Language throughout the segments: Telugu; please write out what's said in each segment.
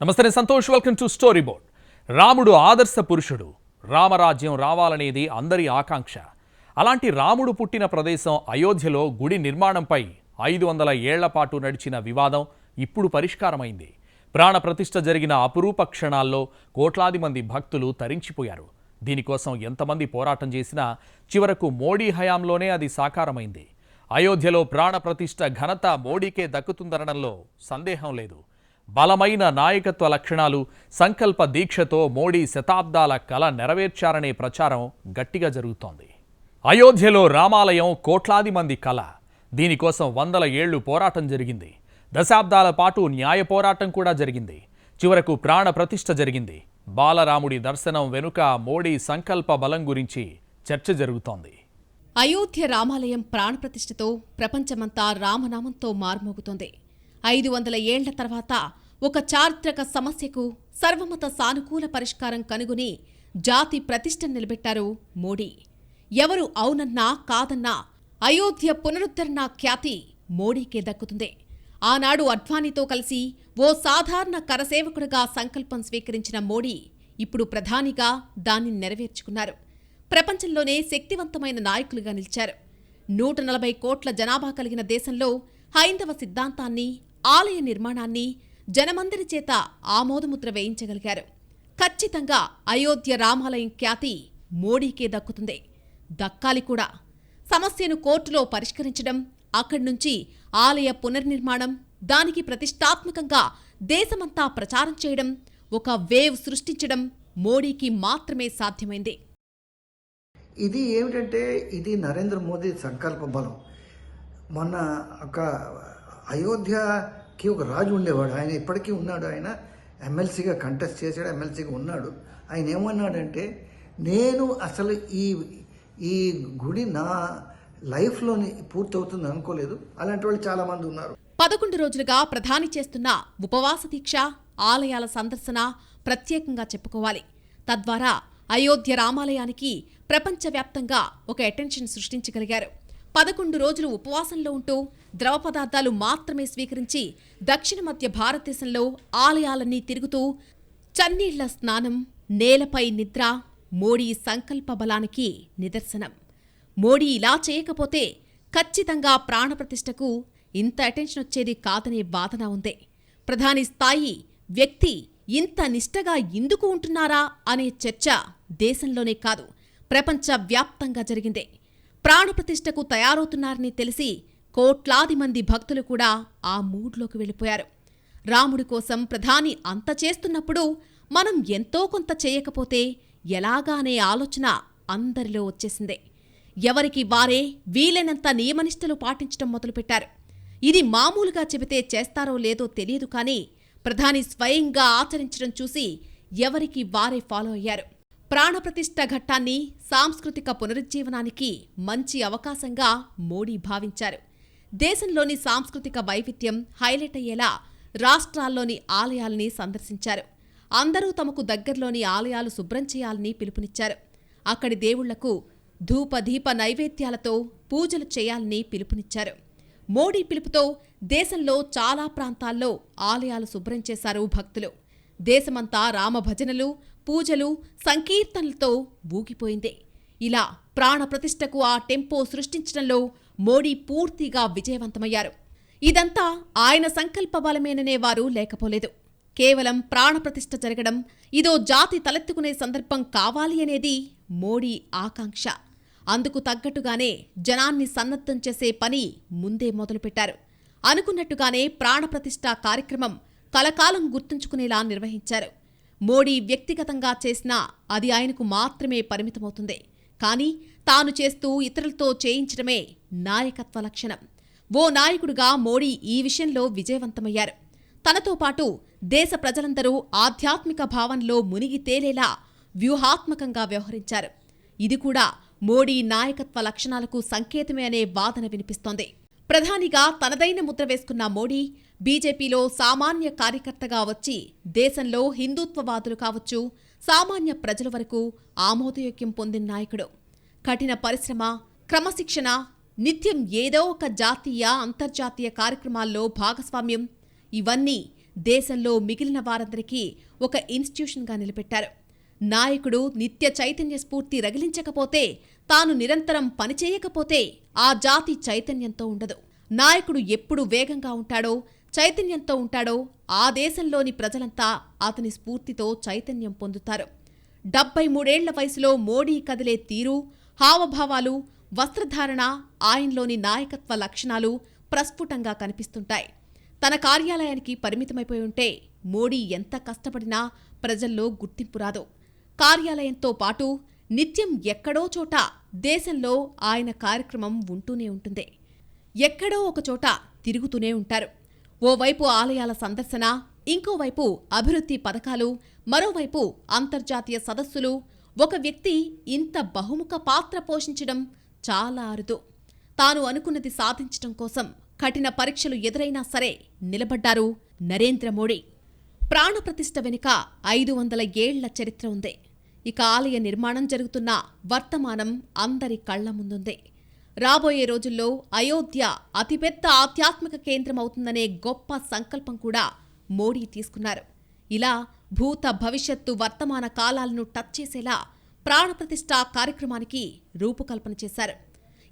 నమస్తే Santosh. Welcome to story board రాముడు ఆదర్శ పురుషుడు. రామరాజ్యం రావాలనేది అందరి ఆకాంక్ష. అలాంటి రాముడు పుట్టిన ప్రదేశం అయోధ్యలో గుడి నిర్మాణంపై ఐదు వందల ఏళ్ళ పాటు నడిచిన వివాదం ఇప్పుడు పరిష్కారమైంది. ప్రాణ ప్రతిష్ఠ జరిగిన అపురూప క్షణాల్లో కోట్లాది మంది భక్తులు తరించిపోయారు. దీనికోసం ఎంతమంది పోరాటం చేసినా చివరకు మోడీ హయాంలోనే అది సాకారమైంది. అయోధ్యలో ప్రాణ ప్రతిష్ఠ ఘనత మోడీకే దక్కుతుందనడంలో సందేహం లేదు. బలమైన నాయకత్వ లక్షణాలు సంకల్ప దీక్షతో మోడీ శతాబ్దాల కల నెరవేర్చారనే ప్రచారం గట్టిగా జరుగుతోంది. అయోధ్యలో రామాలయం కోట్లాది మంది కల. దీనికోసం వందల ఏళ్ళు పోరాటం జరిగింది. దశాబ్దాల పాటు న్యాయ పోరాటం కూడా జరిగింది. చివరకు ప్రాణ ప్రతిష్ఠ జరిగింది. బాలరాముడి దర్శనం వెనుక మోడీ సంకల్ప బలం గురించి చర్చ జరుగుతోంది. అయోధ్య రామాలయం ప్రాణప్రతిష్ఠతో ప్రపంచమంతా రామనామంతో మార్మోగుతోంది. ఐదు వందల ఏళ్ళ తర్వాత ఒక చారిత్రక సమస్యకు సర్వమత సానుకూల పరిష్కారం కనుగొని జాతి ప్రతిష్ట నిలబెట్టారు మోడీ. ఎవరు అవునన్నా కాదన్నా అయోధ్య పునరుద్ధరణ ఖ్యాతి మోడీకే దక్కుతుంది. ఆనాడు అడ్వానీతో కలిసి ఓ సాధారణ కరసేవకుడిగా సంకల్పం స్వీకరించిన మోడీ ఇప్పుడు ప్రధానిగా దాన్ని నెరవేర్చుకున్నారు. ప్రపంచంలోనే శక్తివంతమైన నాయకులుగా నిలిచారు. నూట నలభై కోట్ల జనాభా కలిగిన దేశంలో హైందవ సిద్ధాంతాన్ని ఆలయ నిర్మాణాన్ని జనమందరి చేత ఆమోదముద్ర వేయించగలిగారు. ఖచ్చితంగా అయోధ్య రామాలయం ఖ్యాతి మోడీకే దక్కుతుంది. దక్కాలి కూడా. సమస్యను కోర్టులో పరిష్కరించడం అక్కడి నుంచి ఆలయ పునర్నిర్మాణం దానికి ప్రతిష్టాత్మకంగా దేశమంతా ప్రచారం చేయడం ఒక వేవ్ సృష్టించడం మోడీకి మాత్రమే సాధ్యమైంది. ఇది ఏమిటంటే ఇది నరేంద్ర మోదీ సంకల్ప బలం. మొన్న ఒక కి ఒక రాజు ఉండేవాడు. ఆయన ఇప్పటికీ ఉన్నాడు. ఆయన ఎమ్మెల్సీగా కంటెస్ట్ చేశాడు. ఎమ్మెల్సీగా ఉన్నాడు. ఆయన ఏమన్నాడంటే నేను అసలు ఈ ఈ గుడి నా లైఫ్లోని పూర్తవుతుంది అనుకోలేదు. అలాంటి వాళ్ళు చాలామంది ఉన్నారు. పదకొండు రోజులుగా ప్రధాని చేస్తున్న ఉపవాస దీక్ష ఆలయాల సందర్శన ప్రత్యేకంగా చెప్పుకోవాలి. తద్వారా అయోధ్య రామాలయానికి ప్రపంచవ్యాప్తంగా ఒక అటెన్షన్ సృష్టించగలిగారు. పదకొండు రోజులు ఉపవాసంలో ఉంటూ ద్రవ పదార్థాలు మాత్రమే స్వీకరించి దక్షిణ మధ్య భారతదేశంలో ఆలయాలన్నీ తిరుగుతూ చన్నీళ్ళ స్నానం నేలపై నిద్ర మోడీ సంకల్ప బలానికి నిదర్శనం. మోడీ ఇలా చేయకపోతే ఖచ్చితంగా ప్రాణప్రతిష్ఠకు ఇంత అటెన్షన్ వచ్చేది కాదనే వాదన ఉంది. ప్రధాని స్థాయి వ్యక్తి ఇంత నిష్టగా ఎందుకు ఉంటున్నారా అనే చర్చ దేశంలోనే కాదు ప్రపంచ వ్యాప్తంగా జరిగింది. ప్రాణప్రతిష్ఠకు తయారవుతున్నారని తెలిసి కోట్లాది మంది భక్తులు కూడా ఆ మూడ్లోకి వెళ్ళిపోయారు. రాముడి కోసం ప్రధాని అంత చేస్తున్నప్పుడు మనం ఎంతో కొంత చేయకపోతే ఎలాగా అనే ఆలోచన అందరిలో వచ్చేసిందే. ఎవరికి వారే వీలైనంత నియమనిష్టలు పాటించడం మొదలుపెట్టారు. ఇది మామూలుగా చెబితే చేస్తారో లేదో తెలియదు కానీ ప్రధాని స్వయంగా ఆచరించడం చూసి ఎవరికి వారే ఫాలో అయ్యారు. ప్రాణప్రతిష్ఠ ఘట్టాన్ని సాంస్కృతిక పునరుజ్జీవనానికి మంచి అవకాశంగా మోడీ భావించారు. దేశంలోని సాంస్కృతిక వైవిధ్యం హైలైట్ అయ్యేలా రాష్ట్రాల్లోని ఆలయాల్ని సందర్శించారు. అందరూ తమకు దగ్గర్లోని ఆలయాలు శుభ్రం చేయాలని పిలుపునిచ్చారు. అక్కడి దేవుళ్ళకు ధూపదీప నైవేద్యాలతో పూజలు చేయాలని పిలుపునిచ్చారు. మోడీ పిలుపుతో దేశంలో చాలా ప్రాంతాల్లో ఆలయాలు శుభ్రం చేశారు భక్తులు. దేశమంతా రామభజనలు పూజలు సంకీర్తనలతో ఊగిపోయింది. ఇలా ప్రాణప్రతిష్టకు ఆ టెంపో సృష్టించడంలో మోడీ పూర్తిగా విజయవంతమయ్యారు. ఇదంతా ఆయన సంకల్ప బలమేననే వారు లేకపోలేదు. కేవలం ప్రాణప్రతిష్ఠ జరగడం ఇదో జాతి తలెత్తుకునే సందర్భం కావాలి అనేది మోడీ ఆకాంక్ష. అందుకు తగ్గట్టుగానే జనాన్ని సన్నద్ధం చేసే పని ముందే మొదలుపెట్టారు. అనుకున్నట్టుగానే ప్రాణప్రతిష్ఠ కార్యక్రమం కలకాలం గుర్తుంచుకునేలా నిర్వహించారు. మోడీ వ్యక్తిగతంగా చేసినా అది ఆయనకు మాత్రమే పరిమితమవుతుంది. కానీ తాను చేస్తూ ఇతరులతో చేయించడమే నాయకత్వ లక్షణం. ఓ నాయకుడుగా మోడీ ఈ విషయంలో విజయవంతమయ్యారు. తనతో పాటు దేశ ప్రజలందరూ ఆధ్యాత్మిక భావంలో మునిగి తేలేలా వ్యూహాత్మకంగా వ్యవహరించారు. ఇది కూడా మోడీ నాయకత్వ లక్షణాలకు సంకేతమే అనే వాదన వినిపిస్తోంది. ప్రధానిగా తనదైన ముద్ర వేసుకున్న మోడీ బీజేపీలో సామాన్య కార్యకర్తగా వచ్చి దేశంలో హిందుత్వవాదులు కావచ్చు సామాన్య ప్రజల వరకు ఆమోదయోగ్యం పొందిన నాయకుడు. కఠిన పరిశ్రమ క్రమశిక్షణ నిత్యం ఏదో ఒక జాతీయ అంతర్జాతీయ కార్యక్రమాల్లో భాగస్వామ్యం ఇవన్నీ దేశంలో మిగిలిన వారందరికీ ఒక ఇన్స్టిట్యూషన్గా నిలబెట్టారు. నాయకుడు నిత్య చైతన్య స్ఫూర్తి రగిలించకపోతే తాను నిరంతరం పనిచేయకపోతే ఆ జాతి చైతన్యంతో ఉండదు. నాయకుడు ఎప్పుడు వేగంగా ఉంటాడో చైతన్యంతో ఉంటాడో ఆ దేశంలోని ప్రజలంతా అతని స్ఫూర్తితో చైతన్యం పొందుతారు. డెబ్బై మూడేళ్ళ వయసులో మోడీ కదిలే తీరు హావభావాలు వస్త్రధారణ ఆయనలోని నాయకత్వ లక్షణాలు ప్రస్ఫుటంగా కనిపిస్తుంటాయి. తన కార్యాలయానికి పరిమితమైపోయి ఉంటే మోడీ ఎంత కష్టపడినా ప్రజల్లో గుర్తింపు రాదు. కార్యాలయంతో పాటు నిత్యం ఎక్కడో చోట దేశంలో ఆయన కార్యక్రమం ఉంటూనే ఉంటుంది. ఎక్కడో ఒకచోట తిరుగుతూనే ఉంటారు. ఓవైపు ఆలయాల సందర్శన ఇంకోవైపు అభివృద్ధి పథకాలు మరోవైపు అంతర్జాతీయ సదస్సులు. ఒక వ్యక్తి ఇంత బహుముఖ పాత్ర పోషించడం చాలా అరుదు. తాను అనుకున్నది సాధించటం కోసం కఠిన పరీక్షలు ఎదురైనా సరే నిలబడ్డారు నరేంద్ర మోడీ. ప్రాణప్రతిష్ఠ వెనుక ఐదు వందల ఏళ్ళ చరిత్ర ఉంది. ఇక ఆలయ నిర్మాణం జరుగుతున్న వర్తమానం అందరి కళ్ళ ముందుంది. రాబోయే రోజుల్లో అయోధ్య అతిపెద్ద ఆధ్యాత్మిక కేంద్రం అవుతుందనే గొప్ప సంకల్పం కూడా మోడీ తీసుకున్నారు. ఇలా భూత భవిష్యత్తు వర్తమాన కాలాలను టచ్ చేసేలా ప్రాణప్రతిష్ఠ కార్యక్రమానికి రూపకల్పన చేశారు.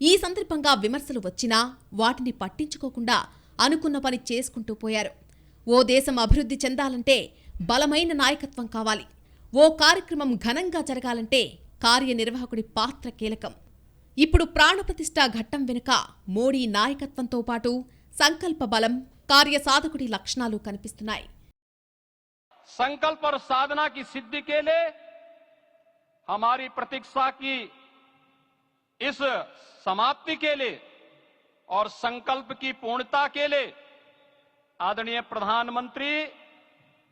ఈ సందర్భంగా విమర్శలు వచ్చినా వాటిని పట్టించుకోకుండా అనుకున్న పని చేసుకుంటూ పోయారు. ఓ దేశం అభివృద్ధి చెందాలంటే బలమైన నాయకత్వం కావాలి. ఓ కార్యక్రమం ఘనంగా జరగాలంటే కార్యనిర్వాహకుడి పాత్ర కీలకం. ఇప్పుడు ప్రాణప్రతిష్ఠ ఘట్టం వెనుక మోడీ నాయకత్వంతో పాటు సంకల్ప బలం కార్యసాధకుడి లక్షణాలు కనిపిస్తున్నాయి संकल्प और साधना की सिद्धि के लिए हमारी प्रतीक्षा की इस समाप्ति के लिए और संकल्प की पूर्णता के लिए आदरणीय प्रधानमंत्री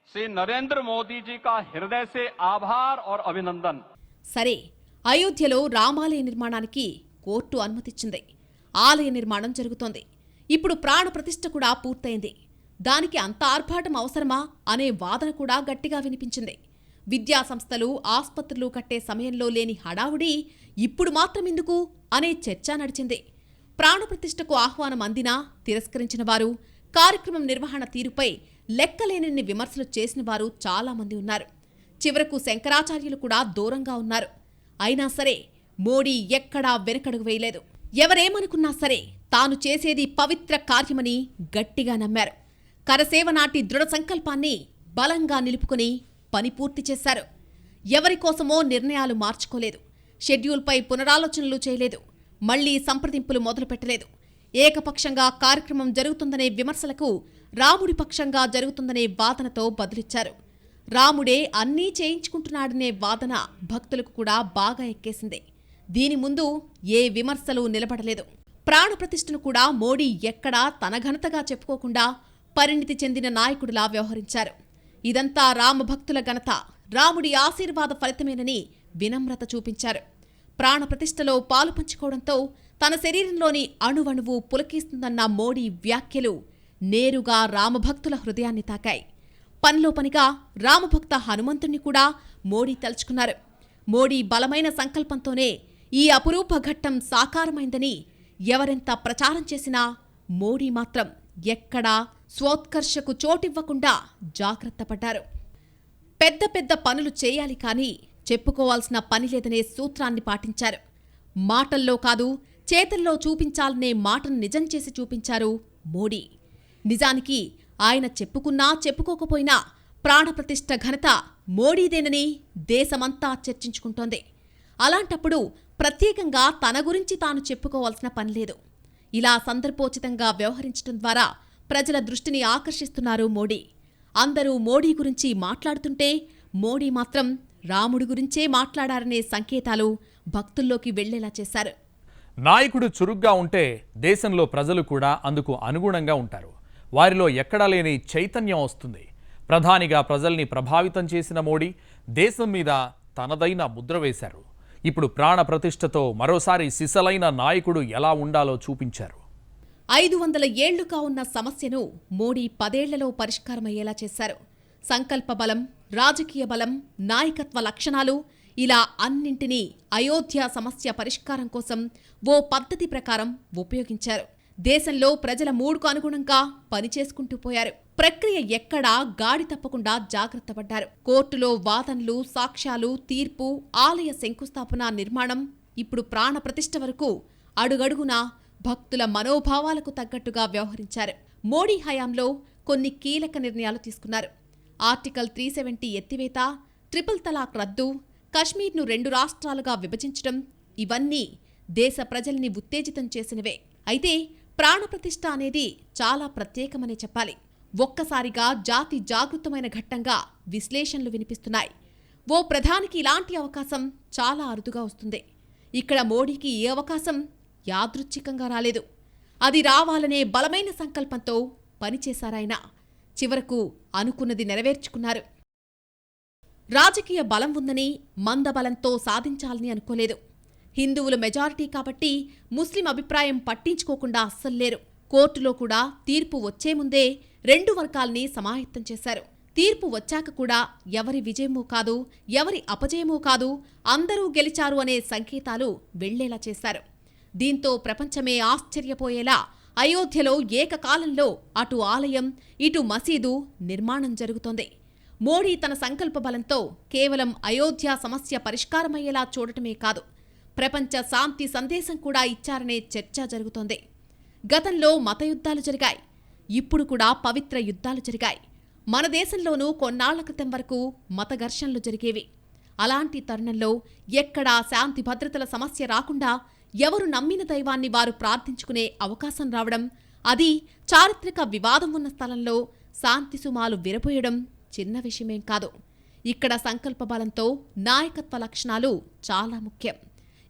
श्री नरेंद्र मोदी जी का हृदय से आभार और अभिनंदन సరే అయోధ్యలో రామాలయ నిర్మాణానికి కోర్టు అనుమతిచ్చింది. ఆలయ నిర్మాణం జరుగుతోంది. ఇప్పుడు ప్రాణ ప్రతిష్ఠ కూడా పూర్తయింది. దానికి అంత ఆర్భాటం అవసరమా అనే వాదన కూడా గట్టిగా వినిపించింది. విద్యా సంస్థలు ఆస్పత్రులు కట్టే సమయంలో లేని హడావుడి ఇప్పుడు మాత్రం ఎందుకు అనే చర్చ నడిచింది. ప్రాణప్రతిష్ఠకు ఆహ్వానం అందినా తిరస్కరించిన వారు కార్యక్రమం నిర్వహణ తీరుపై లెక్కలేనన్ని విమర్శలు చేసిన వారు చాలామంది ఉన్నారు. చివరకు శంకరాచార్యులు కూడా దూరంగా ఉన్నారు. అయినా సరే మోడీ ఎక్కడా వెనకడుగు వేయలేదు. ఎవరేమనుకున్నా సరే తాను చేసేది పవిత్ర కార్యమని గట్టిగా నమ్మారు. కరసేవ నాటి దృఢ సంకల్పాన్ని బలంగా నిలుపుకుని పని పూర్తి చేశారు. ఎవరి కోసమో నిర్ణయాలు మార్చుకోలేదు. షెడ్యూల్పై పునరాలోచనలు చేయలేదు. మళ్ళీ సంప్రదింపులు మొదలుపెట్టలేదు. ఏకపక్షంగా కార్యక్రమం జరుగుతుందనే విమర్శలకు రాముడి పక్షంగా జరుగుతుందనే వాదనతో బదులిచ్చారు. రాముడే అన్నీ చేయించుకుంటున్నాడనే వాదన భక్తులకు కూడా బాగా ఎక్కేసింది. దీని ముందు ఏ విమర్శలు నిలబడలేదు. ప్రాణప్రతిష్ఠను కూడా మోడీ ఎక్కడా తన ఘనతగా చెప్పుకోకుండా పరిణితి చెందిన నాయకుడిలా వ్యవహరించారు. ఇదంతా రామభక్తుల ఘనత. రాముడి ఆశీర్వాద ఫలితమేనని వినమ్రత చూపించారు. ప్రాణప్రతిష్ఠలో పాలు పంచుకోవడంతో తన శరీరంలోని అణువణువు పులకిస్తుందన్న మోడీ వ్యాఖ్యలు నేరుగా రామభక్తుల హృదయాన్ని తాకాయి. పనిలో పనిగా రామభక్త హనుమంతుణ్ణి కూడా మోడీ తలుచుకున్నారు. మోడీ బలమైన సంకల్పంతోనే ఈ అపురూప ఘట్టం సాకారమైందని ఎవరెంత ప్రచారం చేసినా మోడీ మాత్రం ఎక్కడా స్వోత్కర్షకు చోటివ్వకుండా జాగ్రత్త పడ్డారు. పెద్ద పెద్ద పనులు చేయాలి కానీ చెప్పుకోవాల్సిన పని లేదనే సూత్రాన్ని పాటించారు. మాటల్లో కాదు చేతల్లో చూపించాలనే మాటను నిజం చేసి చూపించారు మోడీ. నిజానికి ఆయన చెప్పుకున్నా చెప్పుకోకపోయినా ప్రాణప్రతిష్ఠ ఘనత మోడీదేనని దేశమంతా చర్చించుకుంటోంది. అలాంటప్పుడు ప్రత్యేకంగా తన గురించి తాను చెప్పుకోవాల్సిన పని లేదు. ఇలా సందర్భోచితంగా వ్యవహరించడం ద్వారా ప్రజల దృష్టిని ఆకర్షిస్తున్నారు మోడీ. అందరూ మోడీ గురించి మాట్లాడుతుంటే మోడీ మాత్రం రాముడి గురించే మాట్లాడారనే సంకేతాలు భక్తుల్లోకి వెళ్ళేలా చేశారు. నాయకుడు చురుగ్గా ఉంటే దేశంలో ప్రజలు కూడా అందుకు అనుగుణంగా ఉంటారు. వారిలో ఎక్కడా లేని చైతన్యం వస్తుంది. ప్రధానిగా ప్రజల్ని ప్రభావితం చేసిన మోడీ దేశం మీద తనదైన ముద్ర వేశారు. ఇప్పుడు ప్రాణ ప్రతిష్టతో మరోసారి సిసలైన నాయకుడు ఎలా ఉండాలో చూపించారు. ఐదు వందల ఏళ్ళుగా ఉన్న సమస్యను మోడీ పదేళ్ళలో పరిష్కారమయ్యేలా చేశారు. సంకల్ప బలం రాజకీయ బలం నాయకత్వ లక్షణాలు ఇలా అన్నింటినీ అయోధ్య సమస్య పరిష్కారం కోసం ఓ పద్ధతి ప్రకారం ఉపయోగించారు. దేశంలో ప్రజల మూడుకు అనుగుణంగా పనిచేసుకుంటూ పోయారు. ప్రక్రియ ఎక్కడా గాడి తప్పకుండా జాగ్రత్త పడ్డారు. కోర్టులో వాదనలు సాక్ష్యాలు తీర్పు ఆలయ శంకుస్థాపన నిర్మాణం ఇప్పుడు ప్రాణ ప్రతిష్ఠ వరకు అడుగడుగునా భక్తుల మనోభావాలకు తగ్గట్టుగా వ్యవహరించారు. మోడీ హయాంలో కొన్ని కీలక నిర్ణయాలు తీసుకున్నారు. ఆర్టికల్ త్రీ సెవెంటీ ఎత్తివేత ట్రిపుల్ తలాక్ రద్దు కశ్మీర్ను రెండు రాష్ట్రాలుగా విభజించడం ఇవన్నీ దేశ ప్రజల్ని ఉత్తేజితం చేసినవే. అయితే ప్రాణప్రతిష్ఠ అనేది చాలా ప్రత్యేకమనే చెప్పాలి. ఒక్కసారిగా జాతి జాగృతమైన ఘట్టంగా విశ్లేషణలు వినిపిస్తున్నాయి. ఓ ప్రధానికి ఇలాంటి అవకాశం చాలా అరుదుగా వస్తుంది. ఇక్కడ మోడీకి ఏ అవకాశం యాదృచ్ఛికంగా రాలేదు. అది రావాలనే బలమైన సంకల్పంతో పనిచేశారాయన చివరకు అనుకున్నది నెరవేర్చుకున్నారు. రాజకీయ బలం ఉందని మందబలంతో సాధించాలని అనుకోలేదు. హిందువులు మెజారిటీ కాబట్టి ముస్లిం అభిప్రాయం పట్టించుకోకుండా అస్సల్లేరు కోర్టులో కూడా తీర్పు వచ్చే ముందే రెండు వర్గాల్ని సమాయత్తం చేశారు. తీర్పు వచ్చాక కూడా ఎవరి విజయమో కాదు ఎవరి అపజయమో కాదు అందరూ గెలిచారు అనే సంకేతాలు వెళ్ళేలా చేశారు. దీంతో ప్రపంచమే ఆశ్చర్యపోయేలా అయోధ్యలో ఏకకాలంలో అటు ఆలయం ఇటు మసీదు నిర్మాణం జరుగుతోంది. మోడీ తన సంకల్ప బలంతో కేవలం అయోధ్య సమస్య పరిష్కారమయ్యేలా చూడటమే కాదు ప్రపంచ శాంతి సందేశం కూడా ఇచ్చారనే చర్చ జరుగుతోంది. గతంలో మత యుద్ధాలు జరిగాయి. ఇప్పుడు కూడా పవిత్ర యుద్ధాలు జరిగాయి. మన దేశంలోనూ కొన్నాళ్ళ క్రితం వరకు మత ఘర్షణలు జరిగేవి. అలాంటి తరుణంలో ఎక్కడా శాంతి భద్రతల సమస్య రాకుండా ఎవరు నమ్మిన దైవాన్ని వారు ప్రార్థించుకునే అవకాశం రావడం అది చారిత్రక వివాదం ఉన్న స్థలంలో శాంతి సుమాలు విరపోయడం చిన్న విషయమేం కాదు. ఇక్కడ సంకల్ప బలంతో నాయకత్వ లక్షణాలు చాలా ముఖ్యం.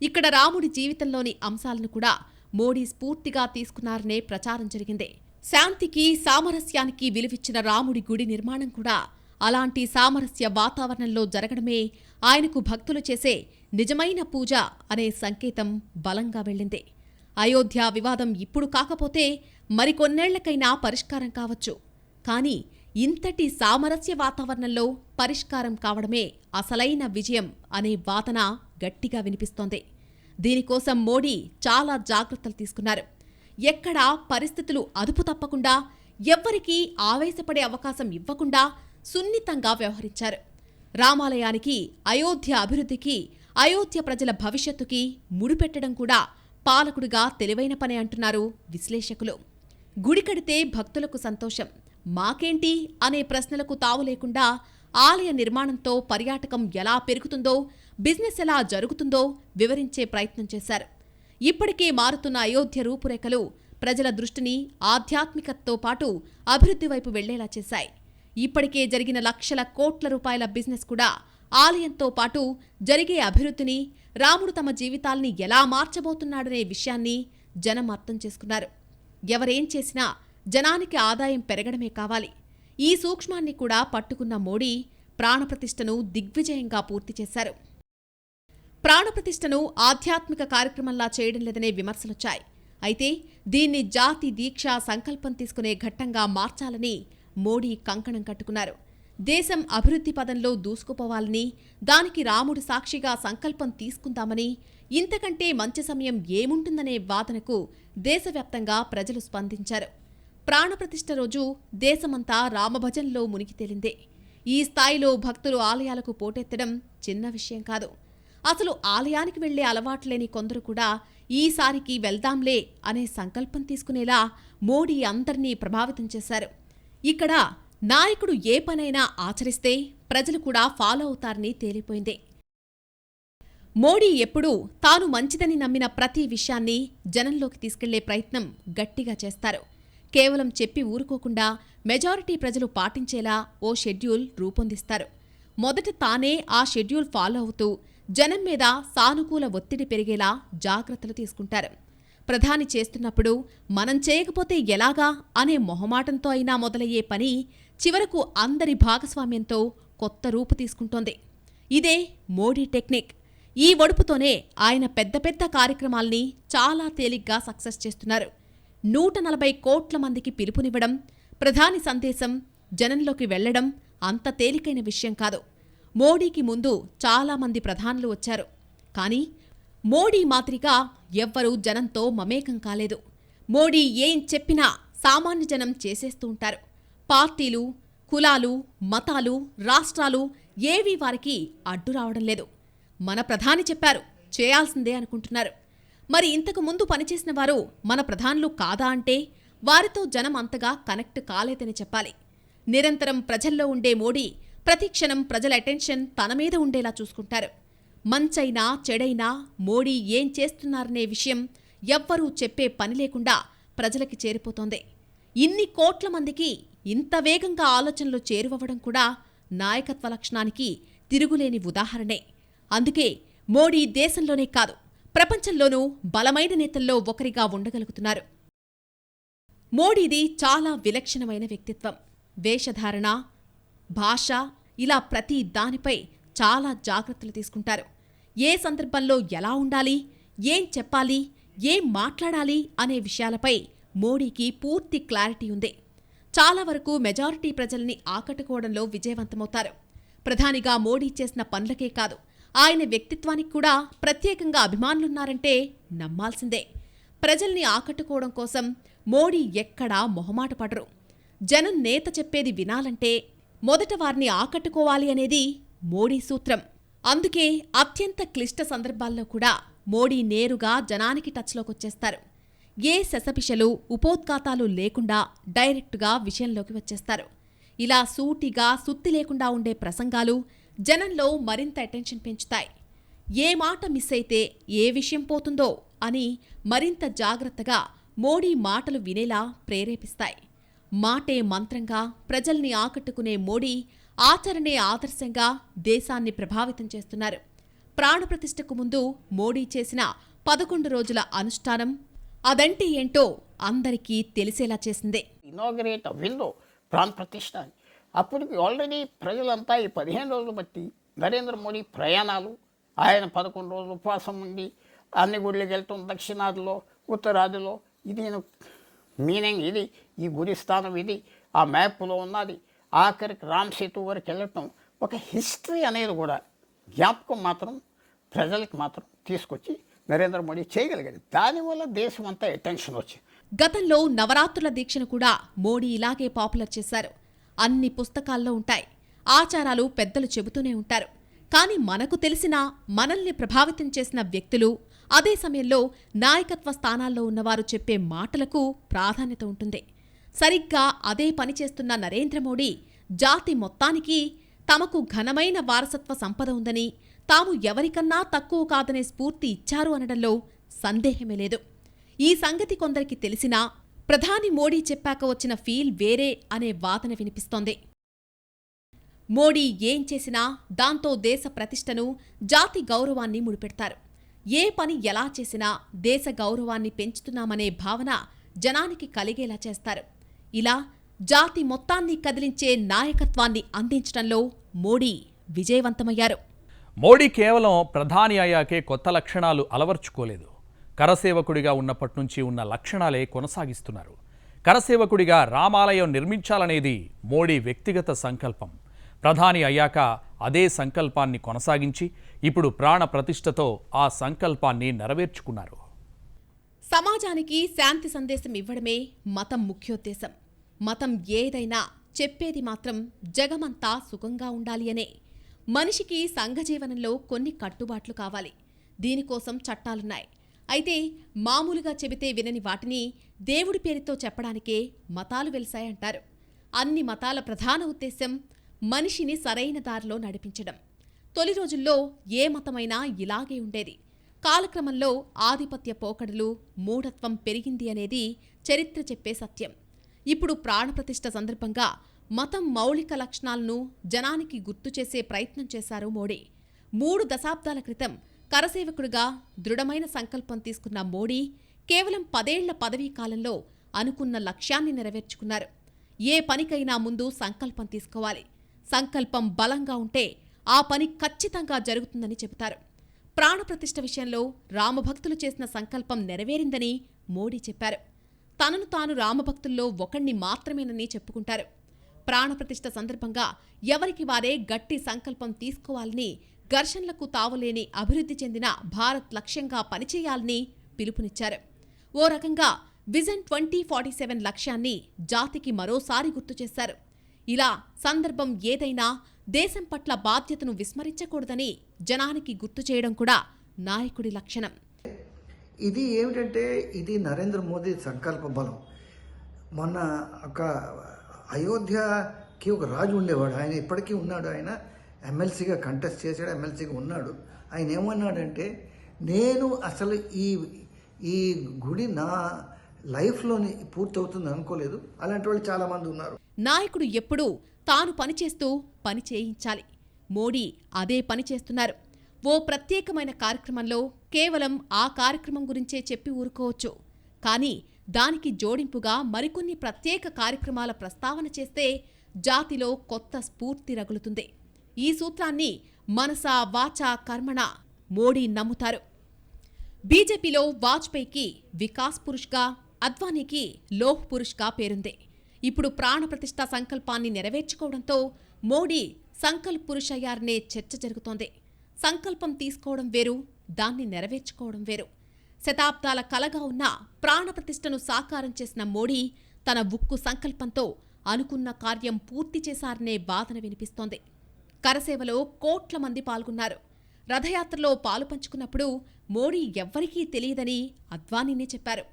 ఇక్కడ రాముడి జీవితంలోని అంశాలను కూడా మోడీ స్ఫూర్తిగా తీసుకున్నారనే ప్రచారం జరిగింది. శాంతికి సామరస్యానికి విలువిచ్చిన రాముడి గుడి నిర్మాణం కూడా అలాంటి సామరస్య వాతావరణంలో జరగడమే ఆయనకు భక్తులు చేసే నిజమైన పూజ అనే సంకేతం బలంగా వెళ్ళింది. అయోధ్య వివాదం ఇప్పుడు కాకపోతే మరికొన్నేళ్ళకైనా పరిష్కారం కావచ్చు. కానీ ఇంతటి సామరస్య వాతావరణంలో పరిష్కారం కావడమే అసలైన విజయం అనే వాదన గట్టిగా వినిపిస్తోంది. దీనికోసం మోడీ చాలా జాగ్రత్తలు తీసుకున్నారు. ఎక్కడా పరిస్థితులు అదుపు తప్పకుండా ఎవ్వరికీ ఆవేశపడే అవకాశం ఇవ్వకుండా సున్నితంగా వ్యవహరించారు. రామాలయానికి అయోధ్య అభివృద్ధికి అయోధ్య ప్రజల భవిష్యత్తుకి ముడిపెట్టడం కూడా పాలకుడిగా తెలివైన పనే అంటున్నారు విశ్లేషకులు. గుడి కడితే భక్తులకు సంతోషం. మాకేంటి? అనే ప్రశ్నలకు తావు లేకుండా ఆలయ నిర్మాణంతో పర్యాటకం ఎలా పెరుగుతుందో బిజినెస్ ఎలా జరుగుతుందో వివరించే ప్రయత్నం చేశారు. ఇప్పటికే మారుతున్న అయోధ్య రూపురేఖలు ప్రజల దృష్టిని ఆధ్యాత్మికతతో పాటు అభివృద్ధి వైపు వెళ్ళేలా చేశాయి. ఇప్పటికే జరిగిన లక్షల కోట్ల రూపాయల బిజినెస్ కూడా ఆలయంతో పాటు జరిగే అభివృద్ధిని రాముడు తమ జీవితాల్ని ఎలా మార్చబోతున్నాడనే విషయాన్ని జనం అర్థం చేసుకున్నారు. ఎవరేం చేసినా జనానికి ఆదాయం పెరగడమే కావాలి. ఈ సూక్ష్మాన్ని కూడా పట్టుకున్న మోడీ ప్రాణప్రతిష్ఠను దిగ్విజయంగా పూర్తి చేశారు. ప్రాణప్రతిష్ఠను ఆధ్యాత్మిక కార్యక్రమంలా చేయడం లేదనే విమర్శలొచ్చాయి. అయితే దీన్ని జాతి దీక్ష సంకల్పం తీసుకునే ఘట్టంగా మార్చాలని మోడీ కంకణం కట్టుకున్నారు. దేశం అభివృద్ధి పదంలో దూసుకుపోవాలని దానికి రాముడు సాక్షిగా సంకల్పం తీసుకుందామని ఇంతకంటే మంచి సమయం ఏముంటుందనే వాదనకు దేశవ్యాప్తంగా ప్రజలు స్పందించారు. ప్రాణప్రతిష్ఠ రోజు దేశమంతా రామభజన్లో మునిగి తేలిందే. ఈ స్థాయిలో భక్తులు ఆలయాలకు పోటెత్తడం చిన్న విషయం కాదు. అసలు ఆలయానికి వెళ్ళే అలవాటు లేని కొందరు కూడా ఈసారికి వెళ్దాంలే అనే సంకల్పం తీసుకునేలా మోడీ అందర్నీ ప్రభావితం చేశారు. ఇక్కడ నాయకుడు ఏ పనైనా ఆచరిస్తే ప్రజలు కూడా ఫాలో అవుతారని తేలిపోయింది. మోడీ ఎప్పుడూ తాను మంచిదని నమ్మిన ప్రతి విషయాన్ని జనంలోకి తీసుకెళ్ళే ప్రయత్నం గట్టిగా చేస్తారు. కేవలం చెప్పి ఊరుకోకుండా మెజారిటీ ప్రజలు పాటించేలా ఓ షెడ్యూల్ రూపొందిస్తారు. మొదట తానే ఆ షెడ్యూల్ ఫాలో అవుతూ జనం మీద సానుకూల ఒత్తిడి పెరిగేలా జాగ్రత్తలు తీసుకుంటారు. ప్రధాని చేస్తున్నప్పుడు మనం చేయకపోతే ఎలాగా అనే మొహమాటంతో అయినా మొదలయ్యే పని చివరకు అందరి భాగస్వామ్యంతో కొత్త రూపు తీసుకుంటోంది. ఇదే మోడీ టెక్నిక్. ఈ ఒడుపుతోనే ఆయన పెద్ద పెద్ద కార్యక్రమాల్ని చాలా తేలిగ్గా సక్సెస్ చేస్తున్నారు. నూట నలభై కోట్ల మందికి పిలుపునివ్వడం ప్రధాని సందేశం జనంలోకి వెళ్ళడం అంత తేలికైన విషయం కాదు. మోడీకి ముందు చాలామంది ప్రధానులు వచ్చారు. కానీ మోడీ మాదిరిగా ఎవ్వరూ జనంతో మమేకం కాలేదు. మోడీ ఏం చెప్పినా సామాన్య జనం చేసేస్తూ ఉంటారు. పార్టీలు కులాలు మతాలు రాష్ట్రాలు ఏవీ వారికి అడ్డు రావడం లేదు. మన ప్రధాని చెప్పారు చేయాల్సిందే అనుకుంటున్నారు. మరి ఇంతకు ముందు పనిచేసిన వారు మన ప్రధానులు కాదా అంటే వారితో జనం అంతగా కనెక్ట్ కాలేదని చెప్పాలి. నిరంతరం ప్రజల్లో ఉండే మోడీ ప్రతి క్షణం ప్రజల అటెన్షన్ తన మీద ఉండేలా చూసుకుంటారు. మంచైనా చెడైనా మోడీ ఏం చేస్తున్నారనే విషయం ఎవ్వరూ చెప్పే పని లేకుండా ప్రజలకి చేరిపోతోంది. ఇన్ని కోట్ల మందికి ఇంత వేగంగా ఆలోచనలు చేరువవ్వడం కూడా నాయకత్వ లక్షణానికి తిరుగులేని ఉదాహరణే. అందుకే మోడీ దేశంలోనే కాదు ప్రపంచంలోనూ బలమైన నేతల్లో ఒకరిగా ఉండగలుగుతున్నారు. మోడీది చాలా విలక్షణమైన వ్యక్తిత్వం. వేషధారణ భాష ఇలా ప్రతి దానిపై చాలా జాగ్రత్తలు తీసుకుంటారు. ఏ సందర్భంలో ఎలా ఉండాలి? ఏం చెప్పాలి? ఏం మాట్లాడాలి? అనే విషయాలపై మోడీకి పూర్తి క్లారిటీ ఉంది. చాలా వరకు మెజారిటీ ప్రజల్ని ఆకట్టుకోవడంలో విజయవంతమవుతారు. ప్రధానిగా మోడీ చేసిన పనులకే కాదు ఆయన వ్యక్తిత్వానికి కూడా ప్రత్యేకంగా అభిమానులున్నారంటే నమ్మాల్సిందే. ప్రజల్ని ఆకట్టుకోవడం కోసం మోడీ ఎక్కడా మొహమాట పడరు. జనం నేత చెప్పేది వినాలంటే మొదట వారిని ఆకట్టుకోవాలి అనేది మోడీ సూత్రం. అందుకే అత్యంత క్లిష్ట సందర్భాల్లో కూడా మోడీ నేరుగా జనానికి టచ్లోకొచ్చేస్తారు. ఏ శశపిషలు ఉపోద్ఘాతాలు లేకుండా డైరెక్టుగా విషయంలోకి వచ్చేస్తారు. ఇలా సూటిగా సుత్తి లేకుండా ఉండే ప్రసంగాలు జనంలో మరింత అటెన్షన్ పెంచుతాయి. ఏ మాట మిస్ అయితే ఏ విషయం పోతుందో అని మరింత జాగ్రత్తగా మోడీ మాటలు వినేలా ప్రేరేపిస్తాయి. మాటే మంత్రంగా ప్రజల్ని ఆకట్టుకునే మోడీ ఆచరణే ఆదర్శంగా దేశాన్ని ప్రభావితం చేస్తున్నారు. ప్రాణప్రతిష్ఠకు ముందు మోడీ చేసిన పదకొండు రోజుల అనుష్ఠానం అదంటే ఏంటో అందరికీ తెలిసేలా చేసిందే. ఇనాగరేట్ విండో ప్రాణ ప్రతిష్ట అని. అప్పటికి ఆల్రెడీ ప్రజలంతా ఈ పదిహేను రోజులు బట్టి నరేంద్ర మోడీ ప్రయాణాలు ఆయన పదకొండు రోజులు ఉపవాసం ఉండి అన్ని గుళ్ళకి వెళ్తాం దక్షిణాదిలో ఉత్తరాదిలో. ఇది నేను మీనింగ్ ఇది. ఈ గుడి స్థానం ఇది ఆ మ్యాప్లో ఉన్నది. ఆఖరికి రామ్ సేతు వరకు వెళ్ళటం ఒక హిస్టరీ అనేది కూడా జ్ఞాపకం మాత్రం ప్రజలకు మాత్రం తీసుకొచ్చి నరేంద్ర మోడీ చేయగలిగాడు దానివల్ల దేశం అంతా అటెన్షన్ వచ్చింది. గతంలో నవరాత్రుల దీక్షను కూడా మోడీ ఇలాగే పాపులర్ చేశారు. అన్ని పుస్తకాల్లో ఉంటాయి. ఆచారాలు పెద్దలు చెబుతూనే ఉంటారు. కానీ మనకు తెలిసిన మనల్ని ప్రభావితం చేసిన వ్యక్తులు అదే సమయంలో నాయకత్వ స్థానాల్లో ఉన్నవారు చెప్పే మాటలకు ప్రాధాన్యత ఉంటుంది. సరిగ్గా అదే పని చేస్తున్న నరేంద్ర మోడీ జాతి మొత్తానికి తమకు ఘనమైన వారసత్వ సంపద ఉందని తాము ఎవరికన్నా తక్కువ కాదనే స్ఫూర్తి ఇచ్చారు అనడంలో సందేహమే లేదు. ఈ సంగతి కొందరికి తెలిసినా ప్రధాని మోడీ చెప్పాక వచ్చిన ఫీల్ వేరే అనే వాదన వినిపిస్తోంది. మోడీ ఏం చేసినా దాంతో దేశ ప్రతిష్టను జాతి గౌరవాన్ని ముడిపెడతారు. ఏ పని ఎలా చేసినా దేశ గౌరవాన్ని పెంచుతున్నామనే భావన జనానికి కలిగేలా చేస్తారు. ఇలా జాతి మొత్తాన్ని కదిలించే నాయకత్వాన్ని అందించడంలో మోడీ విజయవంతమయ్యారు. మోడీ కేవలం ప్రధాని అయ్యాకే కొత్త లక్షణాలు అలవర్చుకోలేదు. కరసేవకుడిగా ఉన్నప్పటి నుంచి ఉన్న లక్షణాలే కొనసాగిస్తున్నారు. కరసేవకుడిగా రామాలయం నిర్మించాలనేది మోడీ వ్యక్తిగత సంకల్పం. ప్రధాని అయ్యాక అదే సంకల్పాన్ని కొనసాగించి ఇప్పుడు ప్రాణ ప్రతిష్టతో ఆ సంకల్పాన్ని నెరవేర్చుకున్నారు. సమాజానికి శాంతి సందేశం ఇవ్వడమే మతం ముఖ్యోద్దేశం. మతం ఏదైనా చెప్పేది మాత్రం జగమంతా సుఖంగా ఉండాలి అనే. మనిషికి సంఘజీవనంలో కొన్ని కట్టుబాట్లు కావాలి. దీనికోసం చట్టాలున్నాయి. అయితే మామూలుగా చెబితే వినని వాటిని దేవుడి పేరుతో చెప్పడానికే మతాలు వెలిశాయంటారు. అన్ని మతాల ప్రధాన ఉద్దేశం మనిషిని సరైన దారిలో నడిపించడం. తొలి రోజుల్లో ఏ మతమైనా ఇలాగే ఉండేది. కాలక్రమంలో ఆధిపత్య పోకడలు మూఢత్వం పెరిగింది అనేది చరిత్ర చెప్పే సత్యం. ఇప్పుడు ప్రాణప్రతిష్ఠ సందర్భంగా మతం మౌలిక లక్షణాలను జనానికి గుర్తు చేసే ప్రయత్నం చేశారు మోడీ. మూడు దశాబ్దాల క్రితం కరసేవకుడిగా దృఢమైన సంకల్పం తీసుకున్న మోడీ కేవలం పదేళ్ళ పదవీ కాలంలో అనుకున్న లక్ష్యాన్ని నెరవేర్చుకున్నారు. ఏ పనికైనా ముందు సంకల్పం తీసుకోవాలి. సంకల్పం బలంగా ఉంటే ఆ పని ఖచ్చితంగా జరుగుతుందని చెబుతారు. ప్రాణప్రతిష్ఠ విషయంలో రామభక్తులు చేసిన సంకల్పం నెరవేరిందని మోడీ చెప్పారు. తనను తాను రామభక్తుల్లో ఒకణ్ణి మాత్రమేనని చెప్పుకుంటారు. ప్రాణప్రతిష్ఠ సందర్భంగా ఎవరికి వారే గట్టి సంకల్పం తీసుకోవాలని ఘర్షణలకు తావులేని అభివృద్ధి చెందిన భారత్ లక్ష్యంగా పనిచేయాలని పిలుపునిచ్చారు. ఓ రకంగా విజన్ ట్వంటీ ఫార్టీ సెవెన్ లక్ష్యాన్ని జాతికి మరోసారి గుర్తు చేశారు. ఇలా సందర్భం ఏదైనా దేశం పట్ల బాధ్యతను విస్మరించకూడదని జనానికి గుర్తు చేయడం కూడా నాయకుడి లక్షణం. ఇది ఏమిటంటే ఇది నరేంద్ర మోదీ సంకల్ప బలం. మొన్న ఒక అయోధ్యకి ఒక రాజు ఉండేవాడు. ఆయన ఇప్పటికీ ఉన్నాడు. ఆయన ఎమ్మెల్సీగా కంటెస్ట్ చేశాడు ఎమ్మెల్సీగా ఉన్నాడు. ఆయన ఏమన్నాడంటే నేను అసలు ఈ ఈ గుడి నా లైఫ్లోని పూర్తవుతుంది అనుకోలేదు. అలాంటి వాళ్ళు చాలామంది ఉన్నారు. నాయకుడు ఎప్పుడూ తాను పనిచేస్తూ పని చేయించాలి. మోడీ అదే పని చేస్తున్నారు. ఓ ప్రత్యేకమైన కార్యక్రమంలో కేవలం ఆ కార్యక్రమం గురించే చెప్పి ఊరుకోవచ్చు. కానీ దానికి జోడింపుగా మరికొన్ని ప్రత్యేక కార్యక్రమాల ప్రస్తావన చేస్తే జాతిలో కొత్త స్ఫూర్తి రగులుతుంది. ఈ సూత్రాన్ని మనస వాచ కర్మణ మోడీ నమ్ముతారు. బీజేపీలో వాజ్పేయికి వికాస్ పురుష్గా అద్వానీకి లోహ్ పురుష్గా పేరుంది. ఇప్పుడు ప్రాణప్రతిష్ఠ సంకల్పాన్ని నెరవేర్చుకోవడంతో మోడీ సంకల్ప్ పురుష్ అయ్యారనే చర్చ జరుగుతోంది. సంకల్పం తీసుకోవడం వేరు దాన్ని నెరవేర్చుకోవడం వేరు. శతాబ్దాల కలగా ఉన్న ప్రాణప్రతిష్ఠను సాకారం చేసిన మోడీ తన ఉక్కు సంకల్పంతో అనుకున్న కార్యం పూర్తి చేశారనే వాదన వినిపిస్తోంది. కరసేవలో కోట్ల మంది పాల్గొన్నారు. రథయాత్రలో పాలు పంచుకున్నప్పుడు మోడీ ఎవ్వరికీ తెలియదని అద్వానీనే చెప్పారు.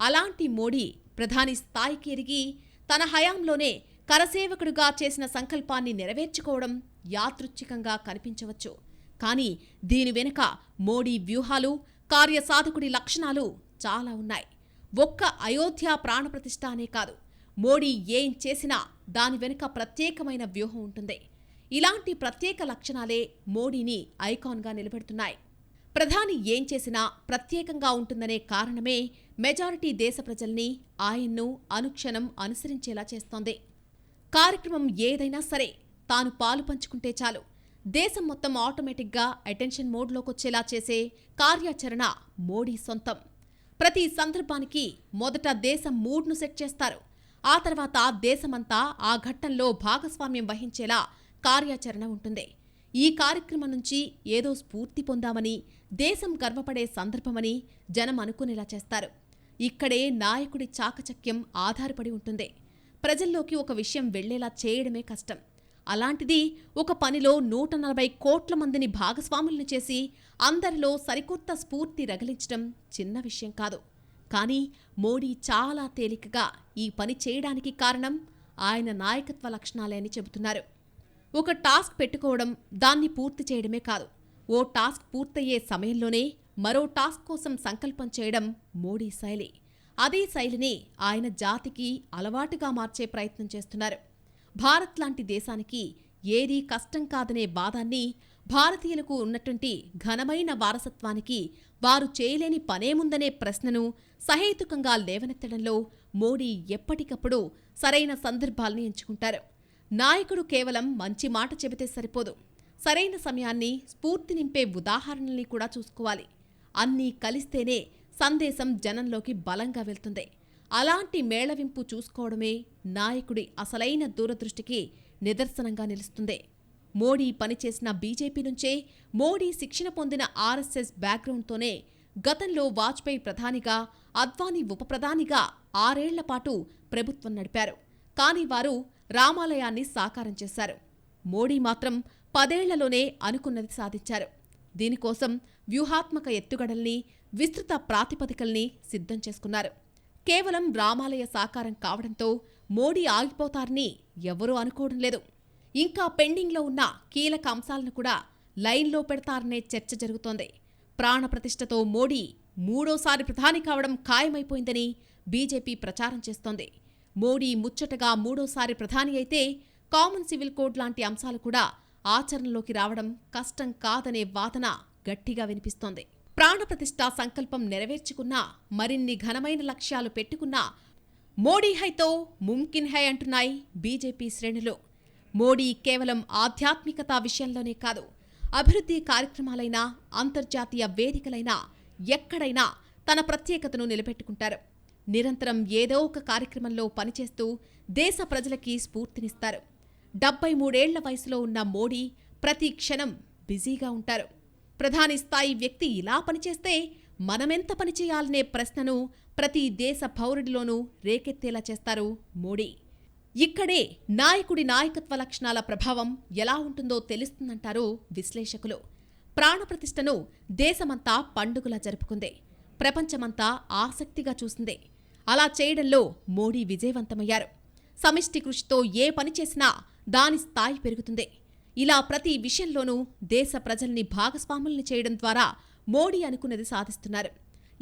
అలాంటి మోడీ ప్రధాని స్థాయికి ఎరిగి తన హయాంలోనే కరసేవకుడుగా చేసిన సంకల్పాన్ని నెరవేర్చుకోవడం యాదృచ్ఛికంగా కనిపించవచ్చు. కానీ దీని వెనుక మోడీ వ్యూహాలు కార్యసాధకుడి లక్షణాలు చాలా ఉన్నాయి. ఒక్క అయోధ్య ప్రాణప్రతిష్ఠ అనే కాదు. మోడీ ఏం చేసినా దాని వెనుక ప్రత్యేకమైన వ్యూహం ఉంటుంది. ఇలాంటి ప్రత్యేక లక్షణాలే మోడీని ఐకాన్గా నిలబెడుతున్నాయి. ప్రధాని ఏం చేసినా ప్రత్యేకంగా ఉంటుందనే కారణమే మెజారిటీ దేశ ప్రజల్ని ఆయన్ను అనుక్షణం అనుసరించేలా చేస్తోంది. కార్యక్రమం ఏదైనా సరే తాను పాలు పంచుకుంటే చాలు. దేశం మొత్తం ఆటోమేటిక్గా అటెన్షన్ మోడ్లోకొచ్చేలా చేసే కార్యాచరణ మోడీ సొంతం. ప్రతి సందర్భానికి మొదట దేశం మూడ్ను సెట్ చేస్తారు. ఆ తర్వాత దేశమంతా ఆ ఘట్టంలో భాగస్వామ్యం వహించేలా కార్యాచరణ ఉంటుంది. ఈ కార్యక్రమం నుంచి ఏదో స్ఫూర్తి పొందామని దేశం గర్వపడే సందర్భమని జనం అనుకునేలా చేస్తారు. ఇక్కడే నాయకుడి చాకచక్యం ఆధారపడి ఉంటుంది. ప్రజల్లోకి ఒక విషయం వెళ్ళేలా చేయడమే కష్టం. అలాంటిది ఒక పనిలో నూట నలభై కోట్ల మందిని భాగస్వాములను చేసి అందరిలో సరికొత్త స్ఫూర్తి రగిలించడం చిన్న విషయం కాదు. కానీ మోడీ చాలా తేలికగా ఈ పని చేయడానికి కారణం ఆయన నాయకత్వ లక్షణాలే అని చెబుతున్నారు. ఒక టాస్క్ పెట్టుకోవడం దాన్ని పూర్తి చేయడమే కాదు. ఓ టాస్క్ పూర్తయ్యే సమయంలోనే మరో టాస్క్ కోసం సంకల్పం చేయడం మోడీ శైలి. అదే శైలిని ఆయన జాతికి అలవాటుగా మార్చే ప్రయత్నం చేస్తున్నారు. భారత్ లాంటి దేశానికి ఏదీ కష్టం కాదనే వాదాన్ని భారతీయులకు ఉన్నటువంటి ఘనమైన వారసత్వానికి వారు చేయలేని పనేముందనే ప్రశ్నను సహేతుకంగా లేవనెత్తడంలో మోడీ ఎప్పటికప్పుడు సరైన సందర్భాల్ని ఎంచుకుంటారు. నాయకుడు కేవలం మంచి మాట చెబితే సరిపోదు. సరైన సమయాన్ని స్ఫూర్తి నింపే ఉదాహరణల్ని కూడా చూసుకోవాలి. అన్నీ కలిస్తేనే సందేశం జనంలోకి బలంగా వెళ్తుంది. అలాంటి మేళవింపు చూసుకోవడమే నాయకుడి అసలైన దూరదృష్టికి నిదర్శనంగా నిలుస్తుంది. మోడీ పనిచేసిన బీజేపీ నుంచే మోడీ శిక్షణ పొందిన ఆర్ఎస్ఎస్ బ్యాక్గ్రౌండ్తోనే గతంలో వాజ్పేయి ప్రధానిగా అద్వానీ ఉప ప్రధానిగా ఆరేళ్ళ పాటు ప్రభుత్వం నడిపారు. కానీ వారు రామాలయాన్ని సాకారం చేశారు. మోడీ మాత్రం పదేళ్ళలోనే అనుకున్నది సాధించారు. దీనికోసం వ్యూహాత్మక ఎత్తుగడల్ని విస్తృత ప్రాతిపదికల్ని సిద్ధం చేసుకున్నారు. కేవలం రామాలయ సాకారం కావడంతో మోడీ ఆగిపోతారని ఎవరూ అనుకోవడం లేదు. ఇంకా పెండింగ్లో ఉన్న కీలక అంశాలను కూడా లైన్లో పెడతారనే చర్చ జరుగుతోంది. ప్రాణప్రతిష్టతో మోడీ మూడోసారి ప్రధాని కావడం ఖాయమైపోయిందని బీజేపీ ప్రచారం చేస్తోంది. మోడీ ముచ్చటగా మూడోసారి ప్రధాని అయితే కామన్ సివిల్ కోడ్ లాంటి అంశాలు కూడా ఆచరణలోకి రావడం కష్టం కాదనే వాదన గట్టిగా వినిపిస్తోంది. ప్రాణప్రతిష్ఠ సంకల్పం నెరవేర్చుకున్నా మరిన్ని ఘనమైన లక్ష్యాలు పెట్టుకున్నా మోడీ హైతో ముమ్కిన్ హై అంటున్నాయి బీజేపీ శ్రేణులు. మోడీ కేవలం ఆధ్యాత్మికత విషయంలోనే కాదు అభివృద్ధి కార్యక్రమాలైనా అంతర్జాతీయ వేదికలైనా ఎక్కడైనా తన ప్రత్యేకతను నిలబెట్టుకుంటారు. నిరంతరం ఏదో ఒక కార్యక్రమంలో పనిచేస్తూ దేశ ప్రజలకి స్ఫూర్తినిస్తారు. డెబ్బై మూడేళ్ళ వయసులో ఉన్న మోడీ ప్రతి క్షణం బిజీగా ఉంటారు. ప్రధాని స్థాయి వ్యక్తి ఇలా పనిచేస్తే మనమెంత పని చేయాలనే ప్రశ్నను ప్రతి దేశ పౌరుడిలోనూ రేకెత్తేలా చేస్తారు మోడీ. ఇక్కడే నాయకుడి నాయకత్వ లక్షణాల ప్రభావం ఎలా ఉంటుందో తెలుస్తుందంటారు విశ్లేషకులు. ప్రాణప్రతిష్టను దేశమంతా పండుగలా జరుపుకుంది. ప్రపంచమంతా ఆసక్తిగా చూసింది. అలా చేయడంలో మోడీ విజయవంతమయ్యారు. సమిష్టి కృషితో ఏ పని చేసినా దాని స్థాయి పెరుగుతుంది. ఇలా ప్రతి విషయంలోనూ దేశ ప్రజల్ని భాగస్వాముల్ని చేయడం ద్వారా మోడీ అనుకున్నది సాధిస్తున్నారు.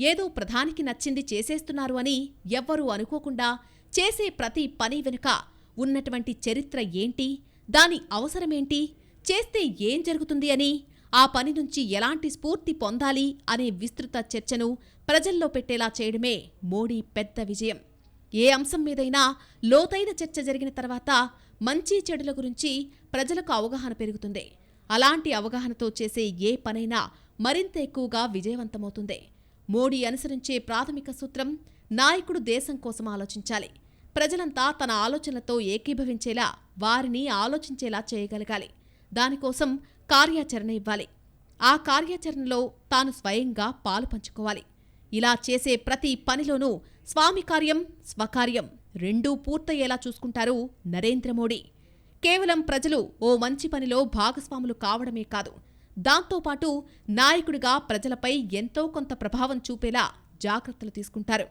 ఏదో ప్రధానికి నచ్చింది చేసేస్తున్నారు అని ఎవ్వరూ అనుకోకుండా చేసే ప్రతి పని వెనుక ఉన్నటువంటి చరిత్ర ఏంటి? దాని అవసరమేంటి? చేస్తే ఏం జరుగుతుంది అని ఆ పని నుంచి ఎలాంటి స్ఫూర్తి పొందాలి అనే విస్తృత చర్చను ప్రజల్లో పెట్టేలా చేయడమే మోడీ పెద్ద విజయం. ఏ అంశం మీదైనా లోతైన చర్చ జరిగిన తర్వాత మంచి చెడుల గురించి ప్రజలకు అవగాహన పెరుగుతుంది. అలాంటి అవగాహనతో చేసే ఏ పనైనా మరింత ఎక్కువగా విజయవంతమవుతుంది. మోడీ అనుసరించే ప్రాథమిక సూత్రం నాయకుడు దేశం కోసం ఆలోచించాలి. ప్రజలంతా తన ఆలోచనలతో ఏకీభవించేలా వారిని ఆలోచించేలా చేయగలగాలి. దానికోసం కార్యాచరణ ఇవ్వాలి. ఆ కార్యాచరణలో తాను స్వయంగా పాలు పంచుకోవాలి. ఇలా చేసే ప్రతి పనిలోనూ స్వామి కార్యం స్వకార్యం. రెండూ పూర్తయ్యేలా చూసుకుంటారు నరేంద్ర మోడీ. కేవలం ప్రజలు ఓ మంచి పనిలో భాగస్వాములు కావడమే కాదు దాంతోపాటు నాయకుడిగా ప్రజలపై ఎంతో కొంత ప్రభావం చూపేలా జాగ్రత్తలు తీసుకుంటారు.